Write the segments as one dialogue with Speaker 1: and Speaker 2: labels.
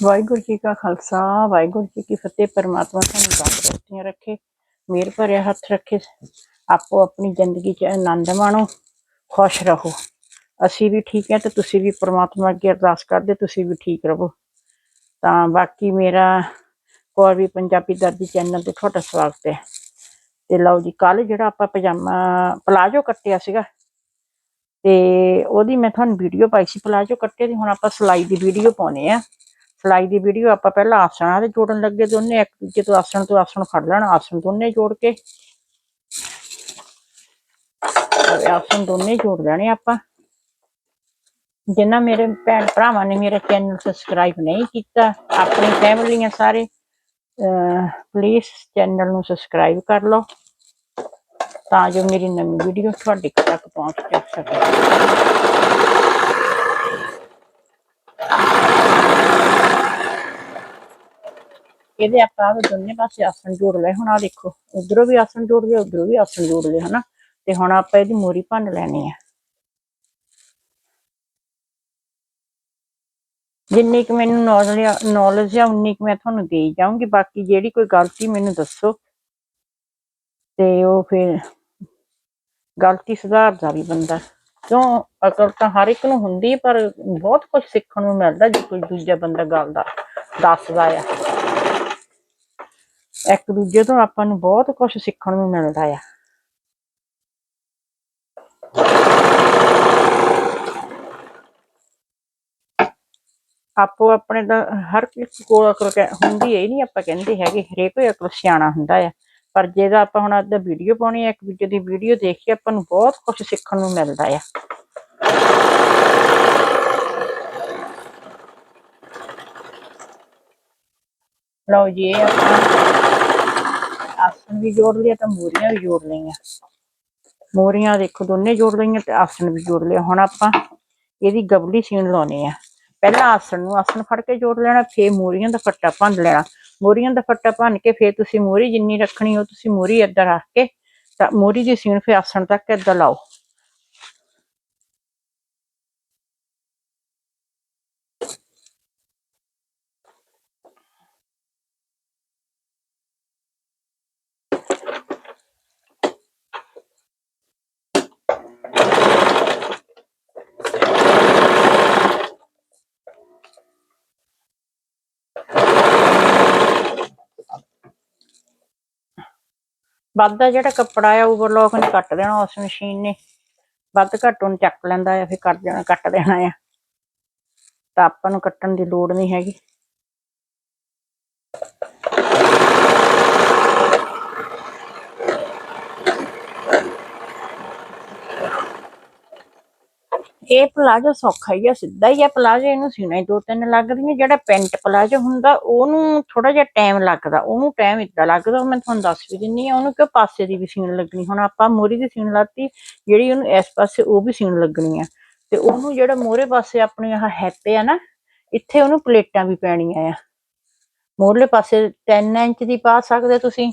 Speaker 1: ਵਾਹਿਗੁਰੂ ਜੀ ਕਾ ਖਾਲਸਾ, ਵਾਹਿਗੁਰੂ ਜੀ ਕੀ ਫਤਿਹ। ਪਰਮਾਤਮਾ ਤੁਹਾਨੂੰ ਤੰਦਰੁਸਤੀਆਂ ਰੱਖੇ ਮੇਰ ਭਰਿਆ ਹੱਥ ਰੱਖੇ। ਆਪੋ ਆਪਣੀ ਜ਼ਿੰਦਗੀ 'ਚ ਆਨੰਦ ਮਾਣੋ, ਖੁਸ਼ ਰਹੋ। ਅਸੀਂ ਵੀ ਠੀਕ ਹੈ ਤੇ ਤੁਸੀਂ ਵੀ ਪਰਮਾਤਮਾ ਅੱਗੇ ਅਰਦਾਸ ਕਰਦੇ, ਤੁਸੀਂ ਵੀ ਠੀਕ ਰਹੋ। ਤਾਂ ਬਾਕੀ ਮੇਰਾ ਹੋਰ ਵੀ ਪੰਜਾਬੀ ਦਰਦੀ ਚੈਨਲ ਤੇ ਤੁਹਾਡਾ ਸਵਾਗਤ ਹੈ। ਤੇ ਲਓ ਜੀ ਕੱਲ ਜਿਹੜਾ ਆਪਾਂ ਪਜਾਮਾ ਪਲਾਜੋ ਕੱਟਿਆ ਸੀਗਾ, ਤੇ ਉਹਦੀ ਮੈਂ ਤੁਹਾਨੂੰ ਵੀਡੀਓ ਪਾਈ ਸੀ, ਪਲਾਜੋ ਕੱਟੇ ਦੀ ਹੁਣ ਆਪਾਂ ਸਿਲਾਈ ਦੀ ਵੀਡੀਓ ਪਾਉਣੇ ਆ। ਸਿਲਾਈ ਦੀ ਵੀਡੀਓ ਆਪਾਂ ਪਹਿਲਾਂ ਆਸਣਾਂ ਦੇ ਜੋੜਨ ਲੱਗੇ ਦੋਨੇ, ਇੱਕ ਦੂਜੇ ਤੋਂ ਆਸਣ ਤੋਂ ਆਸਣ ਫੜ ਲੈਣਾ, ਆਸਣ ਦੋਨੇ ਜੋੜ ਕੇ। ਆਸਣ ਦੋਨੇ ਜੋੜ ਲੈਣੇ ਆਪਾਂ। ਜਿਨ੍ਹਾਂ ਮੇਰੇ ਭੈਣ ਭਰਾਵਾਂ ਨੇ ਮੇਰਾ ਚੈਨਲ ਸਬਸਕ੍ਰਾਈਬ ਨਹੀਂ ਕੀਤਾ, ਆਪਣੀ ਫੈਮਲੀਆਂ ਸਾਰੇ ਪਲੀਜ਼ ਚੈਨਲ ਨੂੰ ਸਬਸਕ੍ਰਾਈਬ ਕਰ ਲਓ। ਤਾਂ ਜੋ ਮੇਰੀ ਨਵੀਂ ਵੀਡੀਓ ਤੁਹਾਡੇ ਤੱਕ ਪਹੁੰਚ ਸਕੇ। ਇਹਦੇ ਆਪਾਂ ਆਹ ਦੋਨੇ ਪਾਸੇ ਆਸਣ ਜੋੜ ਲਏ। ਹੁਣ ਆ ਦੇਖੋ, ਉਧਰੋਂ ਵੀ ਆਸਣ ਜੋੜ ਲਏ, ਉਧਰੋਂ ਵੀ ਆਸਣ ਜੋੜ ਲਏ, ਹਨਾ? ਤੇ ਹੁਣ ਆਪਾਂ ਇਹਦੀ ਮੋਰੀ ਭੰਨ ਲੈਣੀ ਆ। ਜਿੰਨੀ ਕੁ ਮੈਨੂੰ ਨੌਲੇਜ ਆ, ਉਨੀ ਕੁ ਮੈਂ ਤੁਹਾਨੂੰ ਦੇਈ ਜਾਊਂਗੀ। ਬਾਕੀ ਜਿਹੜੀ ਕੋਈ ਗਲਤੀ ਮੈਨੂੰ ਦੱਸੋ, ਤੇ ਉਹ ਫਿਰ ਗਲਤੀ ਸੁਧਾਰਦਾ ਵੀ ਬੰਦਾ। ਕਿਉਂ? ਅਕਲ ਤਾਂ ਹਰ ਇੱਕ ਨੂੰ ਹੁੰਦੀ ਪਰ ਬਹੁਤ ਕੁਝ ਸਿੱਖਣ ਨੂੰ ਮਿਲਦਾ ਜੇ ਕੋਈ ਦੂਜਾ ਬੰਦਾ ਗੱਲ ਦਾ, ਦੱਸਦਾ ਆ। ਇੱਕ ਦੂਜੇ ਤੋਂ ਆਪਾਂ ਨੂੰ ਬਹੁਤ ਕੁਝ ਸਿੱਖਣ ਨੂੰ ਮਿਲਦਾ ਆ। ਆਪੋ ਆਪਣੇ ਦਾ ਹਰ ਕਿਸੇ ਕੋਲ ਅਕਲ ਹੁੰਦੀ ਹੈ ਨਹੀਂ ਆਪਾਂ ਕਹਿੰਦੇ ਹੈਗੇ, ਹਰੇਕ ਹੀ ਅਕਲ ਸਿਆਣਾ ਹੁੰਦਾ ਆ। ਪਰ ਜਿਹਦਾ ਆਪਾਂ ਹੁਣ ਅੱਜ ਦਾ ਵੀਡੀਓ ਪਾਉਣੀ ਹੈ ਇੱਕ ਦੂਜੇ ਦੀ ਵੀਡੀਓ ਦੇਖ ਕੇ ਆਪਾਂ ਨੂੰ ਬਹੁਤ ਕੁਝ ਸਿੱਖਣ ਨੂੰ ਮਿਲਦਾ ਆ। ਲਓ ਜੀ ਆਪਾਂ ਆਸਣ ਵੀ ਜੋੜ ਲਿਆ ਤਾਂ ਮੂਰੀਆਂ ਵੀ ਜੋੜ ਲਈਆਂ। ਮੂਰੀਆਂ ਦੇਖੋ ਦੋਨੇ ਜੋੜ ਲਈਆਂ ਤੇ ਆਸਣ ਵੀ ਜੋੜ ਲਿਆ ਹੁਣ ਆਪਾਂ ਇਹਦੀ ਗਬਲੀ ਸੀਣ ਲਾਉਣੀ ਆ। ਪਹਿਲਾਂ ਆਸਣ ਨੂੰ ਆਸਣ ਫੜ ਕੇ ਜੋੜ ਲੈਣਾ, ਫੇਰ ਮੂਰੀਆਂ ਦਾ ਫੱਟਾ ਭੰਨ ਲੈਣਾ। ਮੂਰੀਆਂ ਦਾ ਫੱਟਾ ਭੰਨ ਕੇ ਫੇਰ ਤੁਸੀਂ ਮੂਰੀ ਜਿੰਨੀ ਰੱਖਣੀ ਉਹ ਤੁਸੀਂ ਮੂਰੀ ਏਦਾਂ ਰੱਖ ਕੇ ਤਾਂ ਮੂਰੀ ਦੀ ਸੀਣ ਫੇਰ ਆਸਣ ਤੱਕ ਏਦਾਂ ਲਾਓ। ਵੱਧ ਦਾ ਜਿਹੜਾ ਕੱਪੜਾ ਆ ਓਵਰਲੋਕ ਨੇ ਕੱਟ ਦੇਣਾ ਉਸ ਮਸ਼ੀਨ ਨੇ। ਵੱਧ ਘੱਟ ਉਹਨੂੰ ਚੱਕ ਲੈਂਦਾ ਆ, ਫਿਰ ਕੱਟ ਦੇਣਾ ਕੱਟ ਦੇਣਾ ਆ। ਤਾਂ ਆਪਾਂ ਨੂੰ ਕੱਟਣ ਦੀ ਲੋੜ ਨਹੀਂ ਹੈਗੀ। ਇਹ ਪਲਾਜੋ ਸੌਖਾ ਹੀ ਆ, ਸਿੱਧਾ ਹੀ ਆ ਪਲਾਜੋ, ਇਹਨੂੰ ਸੀਣਾ ਹੀ ਦੋ ਤਿੰਨ ਲੱਗਦੀਆਂ, ਜਿਹੜਾ ਪੈਂਟ ਪਲਾਜੋ ਹੁੰਦਾ, ਉਹਨੂੰ ਥੋੜਾ ਜਿਹਾ ਟਾਈਮ ਲੱਗਦਾ, ਉਹਨੂੰ ਟਾਈਮ ਇਦਾਂ ਲੱਗਦਾ ਮੈਂ ਤੁਹਾਨੂੰ ਦੱਸ ਵੀ ਦਿੰਨੀ ਆ, ਉਹਨੂੰ ਕਿ ਪਾਸੇ ਦੀ ਵੀ ਸੀਣ ਲੱਗਣੀ, ਹੁਣ ਆਪਾਂ ਮੋਰੀ ਦੀ ਸੀਣ ਲਾਤੀ, ਜਿਹੜੀ ਉਹਨੂੰ ਇਸ ਪਾਸੇ ਉਹ ਵੀ ਸੀਣ ਲੱਗਣੀ ਆ, ਤੇ ਉਹਨੂੰ ਜਿਹੜਾ ਮੋਰੇ ਪਾਸੇ ਆਪਣੀ ਆਹ ਹੈਪੇ ਆ ਨਾ, ਇੱਥੇ ਉਹਨੂੰ ਪਲੇਟਾਂ ਵੀ ਪੈਣੀਆਂ ਆ। ਮੋਰਲੇ ਪਾਸੇ 3 ਇੰਚ ਦੀ ਪਾ ਸਕਦੇ ਤੁਸੀਂ,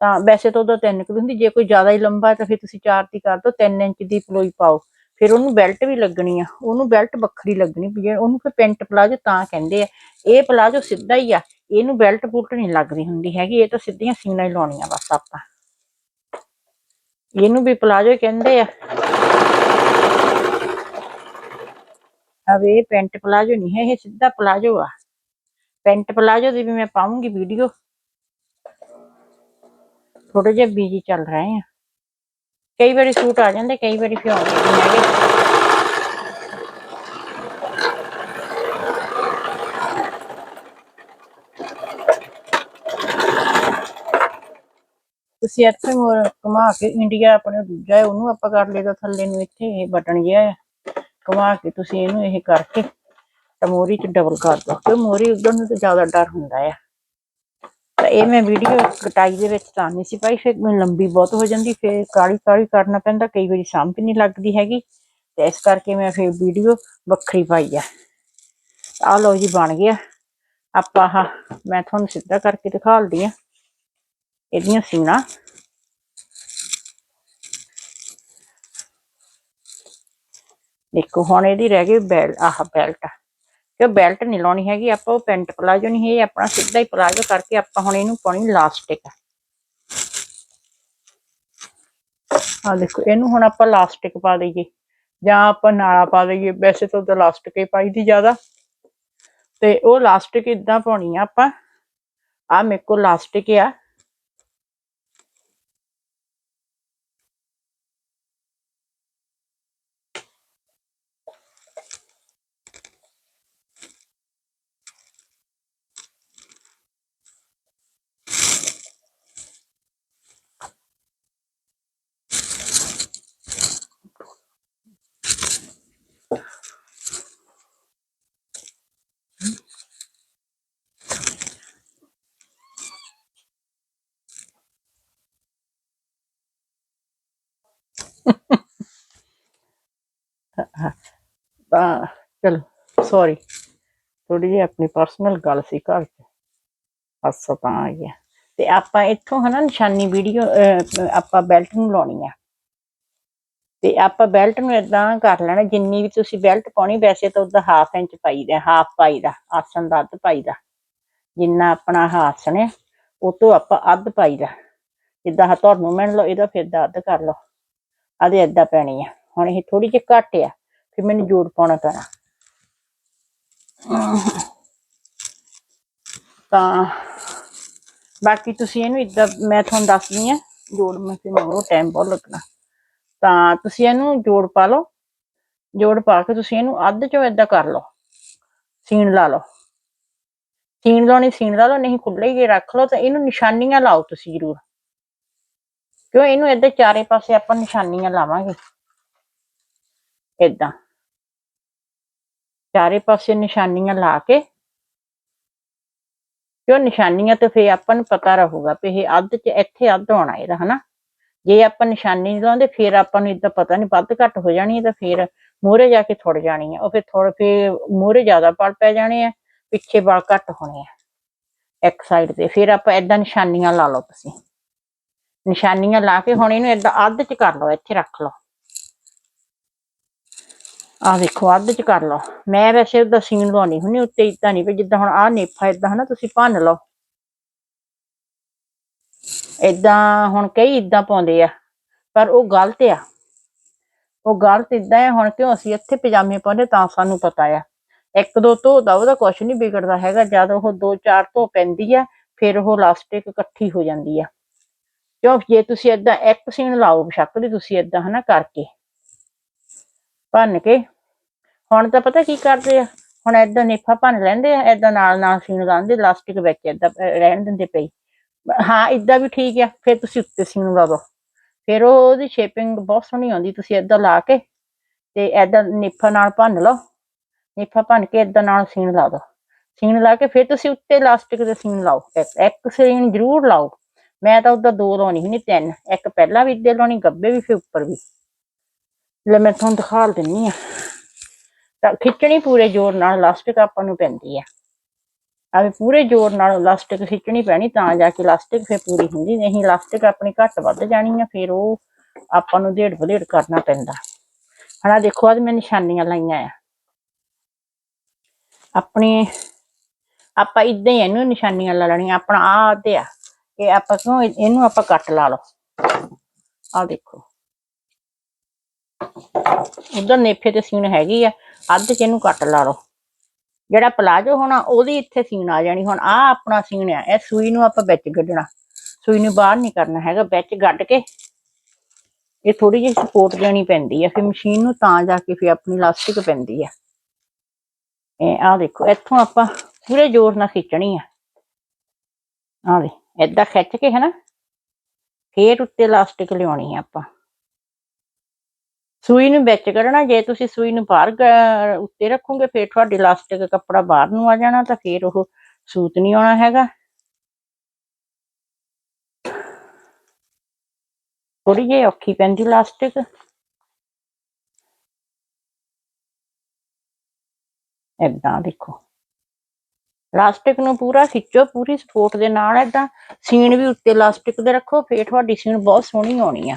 Speaker 1: ਤਾਂ ਵੈਸੇ ਤਾਂ ਉਹਦਾ 3 ਕੁ ਹੁੰਦੀ, ਜੇ ਕੋਈ ਜ਼ਿਆਦਾ ਹੀ ਲੰਬਾ ਹੈ ਤਾਂ ਫਿਰ ਤੁਸੀਂ 4 ਦੀ ਕਰ ਦਿਓ 3 ਇੰਚ ਦੀ ਪਲੋਈ ਪਾਓ। ਫਿਰ ਉਹਨੂੰ ਬੈਲਟ ਵੀ ਲੱਗਣੀ ਆ, ਉਹਨੂੰ ਬੈਲਟ ਵੱਖਰੀ ਲੱਗਣੀ ਜੇ ਉਹਨੂੰ ਫਿਰ ਪੈਂਟ ਪਲਾਜੋ ਤਾਂ ਕਹਿੰਦੇ ਆ। ਇਹ ਪਲਾਜੋ ਸਿੱਧਾ ਹੀ ਆ, ਇਹਨੂੰ ਬੈਲਟ ਬੁਲਟ ਨਹੀਂ ਲੱਗਦੀ ਹੁੰਦੀ ਹੈਗੀ, ਇਹ ਤਾਂ ਸਿੱਧੀਆਂ ਸੀਨਾ ਹੀ ਲਾਉਣੀਆਂ ਬਸ ਆਪਾਂ। ਇਹਨੂੰ ਵੀ ਪਲਾਜੋ ਕਹਿੰਦੇ ਆ। ਅਵੇ ਪੈਂਟ ਪਲਾਜੋ ਨਹੀਂ ਹੈ, ਇਹ ਸਿੱਧਾ ਪਲਾਜੋ ਆ। ਪੈਂਟ ਪਲਾਜੋ ਦੀ ਵੀ ਮੈਂ ਪਾਉਂਗੀ ਵੀਡੀਓ ਥੋੜੇ ਜਿਹਾ ਬੀਜੀ ਚੱਲ ਰਹੇ ਆ। ਕਈ ਵਾਰੀ ਸੂਟ ਆ ਜਾਂਦੇ, ਕਈ ਵਾਰੀ ਫਿਰ ਆਉਂਦੇ ਹੈਗੇ। ਤੁਸੀਂ ਇੱਥੇ ਮੋਰ ਘੁਮਾ ਕੇ ਇੰਡੀਆ ਆਪਣੇ ਦੂਜਾ ਹੈ, ਉਹਨੂੰ ਆਪਾਂ ਕਰ ਲੇਦਾ ਥੱਲੇ ਨੂੰ ਇੱਥੇ ਇਹ ਬਟਨ ਜਿਹਾ ਹੈ। ਘੁਮਾ ਕੇ ਤੁਸੀਂ ਇਹਨੂੰ ਇਹ ਕਰਕੇ ਤਾਂ ਮੋਰੀ ਚ ਡਬਲ ਕਰ ਦੋ ਕਿ ਮੋਰੀ ਉਧਰ ਨੂੰ ਤਾਂ ਜ਼ਿਆਦਾ ਡਰ ਹੁੰਦਾ ਆ। ਇਹ ਮੈਂ ਵੀਡੀਓ ਕਟਾਈ ਦੇ ਵਿੱਚ ਤਾਂ ਨਹੀਂ ਸੀ ਪਾਈ, ਫਿਰ ਲੰਬੀ ਬਹੁਤ ਹੋ ਜਾਂਦੀ, ਫਿਰ ਕਾਲੀ ਕਾਲੀ ਕਰਨਾ ਪੈਂਦਾ, ਕਈ ਵਾਰੀ ਸਮਝ ਨਹੀਂ ਲੱਗਦੀ ਹੈਗੀ। ਤੇ ਇਸ ਕਰਕੇ ਮੈਂ ਫਿਰ ਵੀਡੀਓ ਵੱਖਰੀ ਪਾਈ ਆ। ਆ ਲਓ ਜੀ, ਬਣ ਗਿਆ। ਆਪਾਂ ਆਹ, ਮੈਂ ਤੁਹਾਨੂੰ ਸਿੱਧਾ ਕਰਕੇ ਦਿਖਾਲਦੀ ਆ। ਇਹਦੀਆਂ ਸੀਨਾ ਦੇਖੋ, ਹੁਣ ਇਹਦੀ ਰਹਿ ਗਈ ਬੈਲ, ਆਹ ਬੈਲਟ ਕਿ ਬੈਲਟ ਨਹੀਂ ਲਾਉਣੀ ਹੈਗੀ, ਆਪਾਂ ਉਹ ਪੈਂਟ ਪਲਾਜੋ ਨਹੀਂ ਇਹ ਆਪਣਾ ਸਿੱਧਾ ਹੀ ਪਲਾਜੋ ਕਰਕੇ ਆਪਾਂ ਹੁਣ ਇਹਨੂੰ ਪਾਉਣੀ ਲਾਸਟਿਕ ਆ ਦੇਖੋ, ਇਹਨੂੰ ਹੁਣ ਆਪਾਂ ਲਾਸਟਿਕ ਪਾ ਦਈਏ। ਜਾਂ ਆਪਾਂ ਨਾਲਾ ਪਾ ਦਈਏ, ਵੈਸੇ ਤਾਂ ਉਹਦਾ ਲਾਸਟਿਕ ਹੀ ਪਾਈਦੀ ਜ਼ਿਆਦਾ। ਤੇ ਉਹ ਲਾਸਟਿਕ ਇਦਾਂ ਪਾਉਣੀ ਆ ਆਪਾਂ। ਆ ਮੇਰੇ ਕੋਲ ਲਾਸਟਿਕ ਆ। ਤਾਂ, ਚਲੋ ਸੌਰੀ ਥੋੜੀ ਜਿਹੀ ਆਪਣੀ ਪਰਸਨਲ ਗੱਲ ਸੀ ਘਰ 'ਚ। ਹਾਸਾ ਤਾਂ ਆ। ਗਿਆ ਤੇ ਆਪਾਂ ਇੱਥੋਂ ਹਨਾ, ਨਿਸ਼ਾਨੀ ਵੀਡੀਓ ਆਪਾਂ ਬੈਲਟ ਨੂੰ ਲਾਉਣੀ ਆ। ਤੇ ਆਪਾਂ ਬੈਲਟ ਨੂੰ ਇਦਾਂ ਕਰ ਲੈਣਾ, ਜਿੰਨੀ ਵੀ ਤੁਸੀਂ ਬੈਲਟ ਪਾਉਣੀ, ਵੈਸੇ ਤਾਂ ਉਹਦਾ ਹਾਫ ਇੰਚ ਪਾਈਦਾ ਹਾਫ ਪਾਈਦਾ, ਆਸਣ ਦਾ ਅੱਧ ਪਾਈਦਾ। ਜਿੰਨਾ ਆਪਣਾ ਆਸਣ ਹੈ ਉਹ ਤੋਂ ਆਪਾਂ ਅੱਧ ਪਾਈਦਾ। ਜਿੱਦਾਂ ਤੁਹਾਨੂੰ ਮੰਨ ਲਓ ਇਹਦਾ ਫਿਰ ਦਾ ਅੱਧ ਕਰ ਲਓ। ਆਦੇ ਏਦਾਂ ਪੈਣੀ ਆ। ਹੁਣ ਇਹ ਥੋੜੀ ਜਿਹੀ ਘੱਟ ਆ, ਫਿਰ ਮੈਨੂੰ ਜੋੜ ਪਾਉਣਾ ਪੈਣਾ। ਤਾਂ ਬਾਕੀ ਤੁਸੀਂ ਇਹਨੂੰ ਇਦਾਂ ਮੈਂ ਤੁਹਾਨੂੰ ਦੱਸਦੀ ਆ ਜੋੜ ਮੈਂ ਫਿਰ ਮਗਰੋਂ ਟਾਈਮ ਬਹੁਤ ਲੱਗਣਾ। ਤਾਂ ਤੁਸੀਂ ਇਹਨੂੰ ਜੋੜ ਪਾ ਲਓ ਜੋੜ ਪਾ ਕੇ ਤੁਸੀਂ ਇਹਨੂੰ ਅੱਧ ਚੋਂ ਏਦਾਂ ਕਰ ਲਓ। ਸੀਣ ਲਾ ਲਓ। ਸੀਣ ਲਾਉਣੀ, ਸੀਣ ਲਾ ਲਓ, ਨਹੀਂ ਖੁੱਲੇ ਹੀ ਰੱਖ ਲਓ ਤਾਂ ਇਹਨੂੰ ਨਿਸ਼ਾਨੀਆਂ ਲਾਓ ਤੁਸੀਂ ਜ਼ਰੂਰ। ਕਿਉਂ ਇਹਨੂੰ ਏਦਾਂ ਚਾਰੇ ਪਾਸੇ ਆਪਾਂ ਨਿਸ਼ਾਨੀਆਂ ਲਾਵਾਂਗੇ? ਏਦਾਂ। ਚਾਰੇ ਪਾਸੇ ਨਿਸ਼ਾਨੀਆਂ ਲਾ ਕੇ, ਕਿਉਂ ਨਿਸ਼ਾਨੀਆਂ ਤੇ ਫੇਰ ਆਪਾਂ ਨੂੰ ਪਤਾ ਰਹੂਗਾ ਵੀ ਇਹ ਅੱਧ ਚ ਇੱਥੇ ਅੱਧ ਹੋਣਾ ਇਹਦਾ, ਹਨਾ? ਜੇ ਆਪਾਂ ਨਿਸ਼ਾਨੀ ਨਹੀਂ ਲਾਉਂਦੇ, ਫੇਰ ਆਪਾਂ ਨੂੰ ਇਦਾਂ ਪਤਾ ਨਹੀਂ ਵੱਧ ਘੱਟ ਹੋ ਜਾਣੀ ਹੈ ਤਾਂ ਫੇਰ ਮੂਹਰੇ ਜਾ ਕੇ ਥੁੜ ਜਾਣੀ ਹੈ। ਉਹ ਫਿਰ ਥੋੜ, ਫੇਰ ਮੂਹਰੇ ਜ਼ਿਆਦਾ ਪਲ ਪੈ ਜਾਣੇ ਆ, ਪਿੱਛੇ ਵਾਲ ਘੱਟ ਹੋਣੇ ਆ, ਇੱਕ ਸਾਈਡ ਤੇ। ਫਿਰ ਆਪਾਂ ਏਦਾਂ ਨਿਸ਼ਾਨੀਆਂ ਲਾ ਲਓ ਤੁਸੀਂ। ਨਿਸ਼ਾਨੀਆਂ ਲਾ ਕੇ ਹੁਣ ਇਹਨੂੰ ਏਦਾਂ ਅੱਧ ਚ ਕਰ ਲਓ, ਇੱਥੇ ਰੱਖ ਲਓ। ਆਹ ਦੇਖੋ ਅੱਧ ਚ ਕਰ ਲਓ। ਮੈਂ ਵੈਸੇ ਉਹਦਾ ਸੀਨ ਲਾਉਣੀ ਹੁੰਦੀ ਉੱਤੇ ਇਦਾਂ ਨਹੀਂ ਵੀ ਜਿੱਦਾਂ ਹੁਣ ਆਹ ਨੇਫਾ ਇਦਾਂ ਹਨਾ, ਤੁਸੀਂ ਭੰਨ ਲਓ। ਇਦਾਂ ਹੁਣ ਕਈ ਇਦਾਂ ਪਾਉਂਦੇ ਆ, ਪਰ ਉਹ ਗਲਤ ਆ। ਉਹ ਗਲਤ ਇਦਾਂ ਹੈ ਹੁਣ ਕਿਉਂ ਅਸੀਂ ਇੱਥੇ ਪਜਾਮੇ ਪਾਉਂਦੇ ਤਾਂ ਸਾਨੂੰ ਪਤਾ ਆ। ਇੱਕ ਦੋ ਧੋ ਦਾ ਉਹਦਾ ਕੁਝ ਨਹੀਂ ਵਿਗੜਦਾ ਹੈਗਾ, ਜਦ ਉਹ ਦੋ ਚਾਰ ਧੋ ਪੈਂਦੀ ਆ, ਫਿਰ ਉਹ ਲਾਸਟਿਕ ਇਕੱਠੀ ਹੋ ਜਾਂਦੀ ਆ। ਕਿਉਂ ਜੇ ਤੁਸੀਂ ਏਦਾਂ ਇੱਕ ਸੀਨ ਲਾਓ ਬਸ਼ੱਕ ਦੀ ਤੁਸੀਂ ਏਦਾਂ ਹਨਾ ਕਰਕੇ। ਭੰਨ ਕੇ। ਹੁਣ ਤਾਂ ਪਤਾ ਕੀ ਕਰਦੇ ਆ? ਹੁਣ ਏਦਾਂ ਨੇਫਾ ਭੰਨ ਲੈਂਦੇ ਆ, ਏਦਾਂ ਨਾਲ ਨਾਲ ਸੀਨ ਲਾਉਂਦੇ ਲਾਸਟਿਕ ਵਿੱਚ ਏਦਾਂ ਰਹਿਣ ਦਿੰਦੇ ਪਈ ਹਾਂ ਇਦਾਂ ਵੀ ਠੀਕ ਆ, ਫਿਰ ਤੁਸੀਂ ਉੱਤੇ ਸੀਨ ਲਾ ਦੋ ਫਿਰ ਉਹਦੀ ਸ਼ੇਪਿੰਗ ਬਹੁਤ ਸੋਹਣੀ ਆਉਂਦੀ, ਤੁਸੀਂ ਏਦਾਂ ਲਾ ਕੇ ਤੇ ਏਦਾਂ ਨੇਫਾ ਨਾਲ ਭੰਨ ਲਓ। ਨੇਫਾ ਭੰਨ ਕੇ ਏਦਾਂ ਨਾਲ ਸੀਨ ਲਾ ਦੋ। ਸੀਨ ਲਾ ਕੇ ਫਿਰ ਤੁਸੀਂ ਉੱਤੇ ਲਾਸਟਿਕ ਦੇ ਸੀਨ ਲਾਓ। ਇੱਕ ਸੀਨ ਜ਼ਰੂਰ ਲਾਓ। ਮੈਂ ਤਾਂ ਉਹਦਾ ਦੋ ਲਾਉਣੀ ਹੁੰਦੀ, ਤਿੰਨ। ਇੱਕ ਪਹਿਲਾਂ ਵੀ ਇੱਦੇ ਲਾਉਣੀ, ਗੱਬੇ ਵੀ, ਫਿਰ ਉੱਪਰ ਵੀ। ਲੈ ਮੈਂ ਤੁਹਾਨੂੰ ਦਿਖਾ ਦਿੰਨੀ ਆ। ਤਾਂ ਖਿੱਚਣੀ ਪੂਰੇ ਜ਼ੋਰ ਨਾਲ ਲਾਸਟਿਕ ਆਪਾਂ ਨੂੰ ਪੈਂਦੀ ਆ। ਆਵੇ ਪੂਰੇ ਜ਼ੋਰ ਨਾਲ ਲਾਸਟਿਕ ਖਿੱਚਣੀ ਪੈਣੀ, ਤਾਂ ਜਾ ਕੇ ਲਾਸਟਿਕ ਫਿਰ ਪੂਰੀ ਹੁੰਦੀ। ਨਹੀਂ ਲਾਸਟਿਕ ਆਪਣੀ ਘੱਟ ਵੱਧ ਜਾਣੀ ਆ, ਫਿਰ ਉਹ ਆਪਾਂ ਨੂੰ ਢੇੜ ਵਧੇੜ ਕਰਨਾ ਪੈਂਦਾ। ਹੁਣ ਦੇਖੋ ਅੱਜ ਮੈਂ ਨਿਸ਼ਾਨੀਆਂ ਲਾਈਆਂ ਆ। ਆਪਣੇ, ਆਪਾਂ ਇਦਾਂ ਹੀ ਇਹਨੂੰ ਨਿਸ਼ਾਨੀਆਂ ਲਾ ਲੈਣੀਆਂ, ਆਪਣਾ ਆ ਤੇ ਆ। ਇਹ ਆਪਾਂ ਕਿਉਂ ਇਹਨੂੰ ਆਪਾਂ ਕੱਟ ਲਾ ਲਓ। ਆ ਦੇਖੋ। ਉਧਰ ਨੇਫੇ ਤੇ ਸੀਨ ਹੈਗੀ ਆ, ਅੱਧ ਚ ਇਹਨੂੰ ਕੱਟ ਲਾ ਲਓ। ਜਿਹੜਾ ਪਲਾਜੋ ਹੋਣਾ, ਉਹਦੀ ਇੱਥੇ ਸੀਨ ਆ ਜਾਣੀ। ਹੁਣ ਆ ਆਪਣਾ ਸੀਨ ਆ, ਇਹ ਸੂਈ ਨੂੰ ਆਪਾਂ ਵਿੱਚ ਗੱਡਣਾ। ਸੂਈ ਨੂੰ ਬਾਹਰ ਨਹੀਂ ਕਰਨਾ ਹੈਗਾ, ਵਿੱਚ ਗੱਡ ਕੇ ਇਹ ਥੋੜੀ ਜਿਹੀ ਸਪੋਰਟ ਦੇਣੀ ਪੈਂਦੀ ਆ। ਫਿਰ ਮਸ਼ੀਨ ਨੂੰ ਤਾਂ ਜਾ ਕੇ ਫਿਰ ਆਪਣੀ ਇਲਾਸਟਿਕ ਪੈਂਦੀ ਆ। ਇਹ ਆ ਦੇਖੋ, ਇੱਥੋਂ ਆਪਾਂ ਪੂਰੇ ਜ਼ੋਰ ਨਾਲ ਖਿੱਚਣੀ ਆ। ਆ ਦੇ ਏਦਾਂ ਖਿੱਚ ਕੇ ਹਨਾ, ਫੇਰ ਉੱਤੇ ਇਲਾਸਟਿਕ ਲਿਆਉਣੀ ਆ ਆਪਾਂ। ਸੂਈ ਨੂੰ ਵਿੱਚ ਕੱਢਣਾ, ਜੇ ਤੁਸੀਂ ਸੂਈ ਨੂੰ ਬਾਹਰ ਉੱਤੇ ਰੱਖੋਗੇ, ਫਿਰ ਤੁਹਾਡੇ ਇਲਾਸਟਿਕ ਕੱਪੜਾ ਬਾਹਰ ਨੂੰ ਆ ਜਾਣਾ, ਤਾਂ ਫੇਰ ਉਹ ਸੂਤ ਨਹੀਂ ਆਉਣਾ ਹੈਗਾ। ਥੋੜੀ ਜਿਹੀ ਔਖੀ ਪੈਂਦੀ ਇਲਾਸਟਿਕ ਏਦਾਂ ਦੇਖੋ। ਲਾਸਟਿਕ ਨੂੰ ਪੂਰਾ ਖਿੱਚੋ, ਪੂਰੀ ਸਪੋਰਟ ਦੇ ਨਾਲ ਇਦਾਂ ਸੀਨ ਵੀ ਉੱਤੇ ਲਾਸਟਿਕ ਦੇ ਰੱਖੋ, ਫੇਰ ਤੁਹਾਡੀ ਸੀਨ ਬਹੁਤ ਸੋਹਣੀ ਆਉਣੀ ਆ।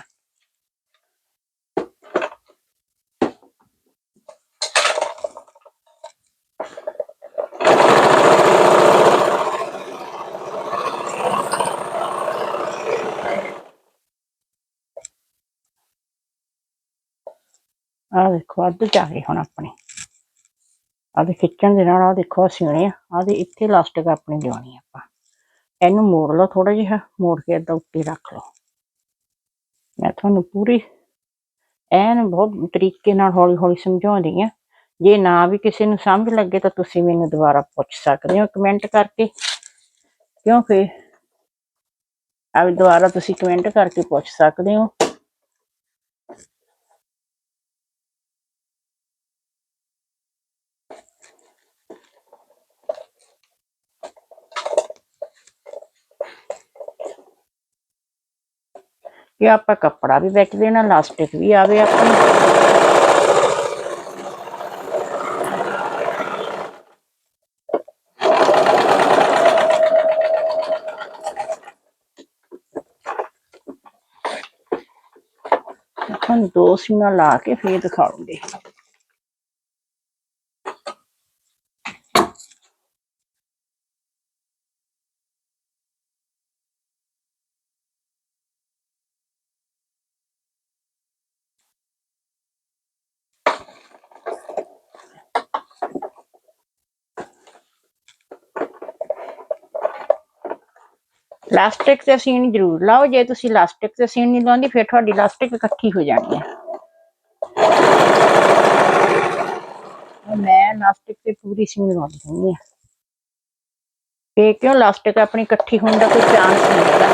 Speaker 1: ਆ ਦੇਖੋ, ਅੱਧ ਜਾ ਗਈ ਹੁਣ ਆਪਣੀ। ਆਦੇ ਖਿੱਚਣ ਦੇ ਨਾਲ ਆ ਦੇਖੋ ਆਹ ਸੀਣੇ ਆ ਆਦੇ ਇੱਥੇ ਲਾਸਟਿਕ ਆਪਣੀ ਲਿਆਉਣੀ ਆਪਾਂ। ਇਹਨੂੰ ਮੋੜ ਲਓ ਥੋੜਾ ਜਿਹਾ, ਮੋੜ ਕੇ ਏਦਾਂ ਉੱਤੇ ਰੱਖ ਲਓ। ਮੈਂ ਤੁਹਾਨੂੰ ਪੂਰੀ ਐਨ ਬਹੁਤ ਤਰੀਕੇ ਨਾਲ ਹੌਲੀ ਹੌਲੀ ਸਮਝਾਉਂਦੀ ਆ। ਜੇ ਨਾ ਵੀ ਕਿਸੇ ਨੂੰ ਸਮਝ ਲੱਗੇ ਤਾਂ ਤੁਸੀਂ ਮੈਨੂੰ ਦੁਬਾਰਾ ਪੁੱਛ ਸਕਦੇ ਹੋ ਕਮੈਂਟ ਕਰਕੇ। ਕਿਉਂਕਿ ਆ ਵੀ ਦੁਬਾਰਾ ਤੁਸੀਂ ਕਮੈਂਟ ਕਰਕੇ ਪੁੱਛ ਸਕਦੇ ਹੋ। ਕਿ ਆਪਾਂ ਕੱਪੜਾ ਵੀ ਵਿੱਚ ਦੇਣਾ ਲਾਸਟਿਕ ਵੀ ਆਵੇ ਆਪਣੀ। ਹੁਣ ਦੋ ਸੀਨਾ ਲਾ ਕੇ ਫੇਰ ਦਿਖਾਉਂਗੇ। ਲਾਸਟਿਕ ਤੇ ਸੀਨ ਜ਼ਰੂਰ ਲਾਓ, ਜੇ ਤੁਸੀਂ ਲਾਸਟਿਕ ਤੇ ਸੀਨ ਨਹੀਂ ਲਾਉਂਦੀ, ਫਿਰ ਤੁਹਾਡੀ ਲਾਸਟਿਕ ਇਕੱਠੀ ਹੋ ਜਾਣੀ ਹੈ। ਮੈਂ ਲਾਸਟਿਕ ਤੇ ਪੂਰੀ ਸੀਨ ਲਾਉਂਦੀ ਹੁੰਦੀ ਹਾਂ। ਤੇ ਕਿਉਂ ਲਾਸਟਿਕ ਆਪਣੀ ਇਕੱਠੀ ਹੋਣ ਦਾ ਕੋਈ ਚਾਂਸ ਨਹੀਂ ਹੈਗਾ।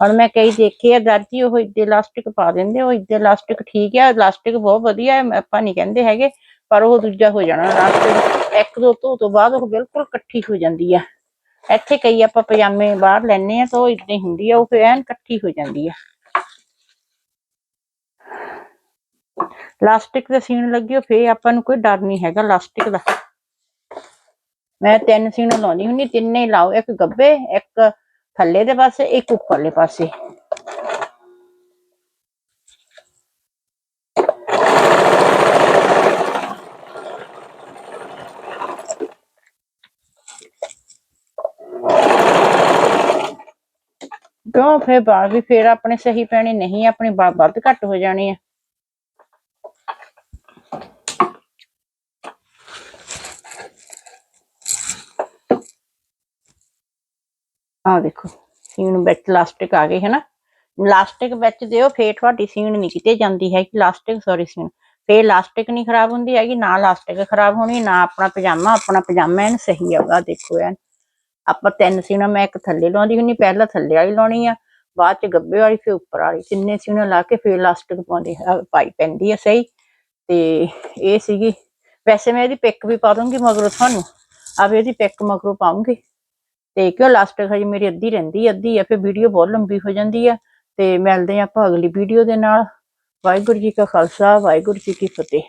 Speaker 1: ਹੁਣ ਮੈਂ ਕਈ ਦੇਖੇ ਆ ਦਰਜੀ ਉਹ ਇੱਦੇ ਲਾਸਟਿਕ ਪਾ ਦਿੰਦੇ, ਉਹ ਇੱਦੇ ਲਾਸਟਿਕ ਠੀਕ ਆ ਲਾਸਟਿਕ ਬਹੁਤ ਵਧੀਆ ਹੈ ਆਪਾਂ ਨਹੀਂ ਕਹਿੰਦੇ ਹੈਗੇ, ਪਰ ਉਹ ਦੂਜਾ ਹੋ ਜਾਣਾ ਲਾਸਟਿਕ ਇੱਕ ਦੋ ਧੋ ਤੋਂ ਬਾਅਦ ਉਹ ਬਿਲਕੁਲ ਇਕੱਠੀ ਹੋ ਜਾਂਦੀ ਆ। ਇੱਥੇ ਕਈ ਆਪਾਂ ਪਜਾਮੇ ਬਾਹਰ ਲੈਣੇ ਆ ਤਾਂ ਉਹ ਇਦਾਂ ਹੁੰਦੀ ਆ, ਉਹ ਫਿਰ ਐਨ ਇਕੱਠੀ ਹੋ ਜਾਂਦੀ ਆ। ਲਾਸਟਿਕ ਦੇ ਸੀਨ ਲੱਗੀ ਫੇ ਆਪਾਂ ਨੂੰ ਕੋਈ ਡਰ ਨਹੀਂ ਹੈਗਾ ਲਾਸਟਿਕ ਦਾ। ਮੈਂ ਤਿੰਨ ਸੀਨ ਲਾਉਣੀ ਹੁੰਦੀ, ਤਿੰਨੇ ਲਾਓ, ਇੱਕ ਗੱਬੇ, ਇੱਕ ਥੱਲੇ ਦੇ ਪਾਸੇ, ਇੱਕ ਉੱਪਰਲੇ ਪਾਸੇ। ਕਿਉਂ? ਫੇਰ ਬਾਲ ਵੀ ਫੇਰ ਆਪਣੇ ਸਹੀ ਪੈਣੇ ਨਹੀਂ, ਆਪਣੇ ਵੱਧ ਘੱਟ ਹੋ ਜਾਣੇ ਆ। ਆ ਦੇਖੋ, ਸੀਨ ਵਿੱਚ ਲਾਸਟਿਕ ਆ ਗਏ ਹੈ ਨਾ ਲਾਸਟਿਕ ਵਿੱਚ ਦਿਓ, ਫੇਰ ਤੁਹਾਡੀ ਸੀਨ ਨਹੀਂ ਕਿਤੇ ਜਾਂਦੀ ਹੈ ਕਿ ਲਾਸਟਿਕ ਸੌਰੀ ਸੀਨ। ਫੇਰ ਲਾਸਟਿਕ ਨਹੀਂ ਖਰਾਬ ਹੁੰਦੀ ਹੈਗੀ, ਨਾ ਲਾਸਟਿਕ ਖਰਾਬ ਹੋਣੀ, ਨਾ ਆਪਣਾ ਪਜਾਮਾ ਆਪਣਾ ਪਜਾਮਾ ਐਨ ਸਹੀ ਆਊਗਾ ਦੇਖੋ ਐਨ। ਆਪਾਂ ਤਿੰਨ ਸੀਣਾ, ਮੈਂ ਇੱਕ ਥੱਲੇ ਲਾਉਂਦੀ ਹੁੰਨੀ ਪਹਿਲਾਂ ਥੱਲੇ ਵਾਲੀ ਲਾਉਣੀ ਆ, ਬਾਅਦ ਚ ਗੱਬੇ ਵਾਲੀ, ਫਿਰ ਉੱਪਰ ਵਾਲੀ। ਤਿੰਨੇ ਸੀਣਾ ਲਾ ਕੇ ਫਿਰ ਲਾਸਟਿਕ ਪਾਉਂਦੀ ਪਾਈ ਪੈਂਦੀ ਆ ਸਹੀ। ਤੇ ਇਹ ਸੀਗੀ, ਵੈਸੇ ਮੈਂ ਇਹਦੀ ਪਿਕ ਵੀ ਪਾ ਦੂੰਗੀ ਮਗਰੋਂ ਤੁਹਾਨੂੰ। ਆ ਵੀ ਇਹਦੀ ਪਿਕ ਮਗਰੋਂ ਪਾਉਂਗੀ ਤੇ ਕਿਉਂ ਲਾਸਟਿਕ ਹਜੇ ਮੇਰੀ ਅੱਧੀ ਰਹਿੰਦੀ ਅੱਧੀ ਆ, ਫਿਰ ਵੀਡੀਓ ਬਹੁਤ ਲੰਬੀ ਹੋ ਜਾਂਦੀ ਆ। ਤੇ ਮਿਲਦੇ ਆ ਆਪਾਂ ਅਗਲੀ ਵੀਡੀਓ ਦੇ ਨਾਲ। ਵਾਹਿਗੁਰੂ ਜੀ ਕਾ ਖਾਲਸਾ, ਵਾਹਿਗੁਰੂ ਜੀ ਕੀ ਫਤਿਹ।